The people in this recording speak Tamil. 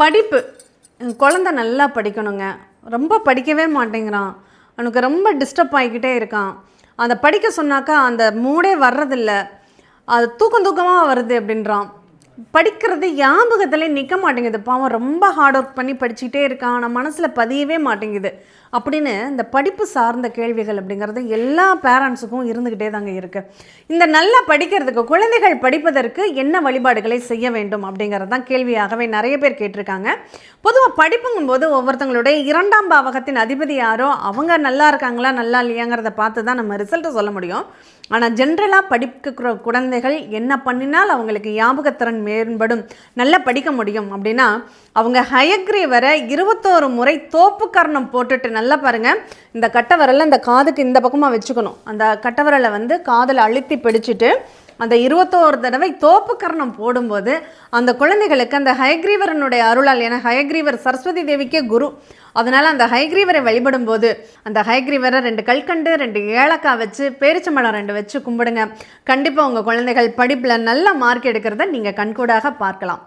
படிப்பு. என் குழந்த நல்லா படிக்கணுங்க. ரொம்ப படிக்கவே மாட்டேங்கிறான். அவனுக்கு ரொம்ப டிஸ்டர்ப் ஆகிக்கிட்டே இருக்கான். அந்த படிக்க சொன்னாக்கா அந்த மூடே வர்றதில்ல. அது தூக்கம் தூக்கமாக வருது அப்படின்றான். படிக்கிறது ஞாபகத்திலே நிற்க மாட்டேங்குது. பாவம் ரொம்ப ஹார்ட் ஒர்க் பண்ணி படிச்சுக்கிட்டே இருக்கான். ஆனால் மனசில் பதியவே மாட்டேங்குது. அப்படின்னு இந்த படிப்பு சார்ந்த கேள்விகள் அப்படிங்கிறது எல்லா பேரண்ட்ஸுக்கும் இருந்துக்கிட்டே தாங்க இருக்குது இந்த நல்லா படிக்கிறதுக்கு குழந்தைகள் படிப்பதற்கு என்ன வழிபாடுகளை செய்ய வேண்டும் அப்படிங்கிறது தான் கேள்வியாகவே நிறைய பேர் கேட்டிருக்காங்க. பொதுவாக படிப்புங்கும்போது ஒவ்வொருத்தங்களுடைய இரண்டாம் பாவகத்தின் அதிபதி யாரோ அவங்க நல்லா இருக்காங்களா நல்லா இல்லையாங்கிறத பார்த்து தான் நம்ம ரிசல்ட்டை சொல்ல முடியும். ஆனால் ஜென்ரலாக படிக்கிற குழந்தைகள் என்ன பண்ணினால் அவங்களுக்கு ஞாபகத்திறன் மேம்படும் நல்லா படிக்க முடியும். அப்படின்னா அவங்க ஹயக்ரீவரை இருபத்தோரு முறை தோப்பு கர்ணம் போட்டுட்டு நல்லா பாருங்க. இந்த கட்டவரலை இந்த காதுக்கு இந்த பக்கமாக வச்சுக்கணும். அந்த கட்டவரலை வந்து காதில் அழுத்தி பிடிச்சிட்டு அந்த இருபத்தோரு தடவை தோப்பு கர்ணம் போடும்போது அந்த குழந்தைகளுக்கு அந்த ஹயக்ரீவரனுடைய அருளால் ஏன்னா ஹயக்ரீவர் சரஸ்வதி தேவிக்கே குரு. அதனால் அந்த ஹயக்ரீவரை வழிபடும் போது அந்த ஹயக்ரீவரை ரெண்டு கல்கண்டு ரெண்டு ஏலக்காய் வச்சு பேரிச்சம்பழம் ரெண்டு வச்சு கும்பிடுங்க. கண்டிப்பாக உங்கள் குழந்தைகள் படிப்பில் நல்ல மார்க் எடுக்கிறத நீங்கள் கண்கூடாக பார்க்கலாம்.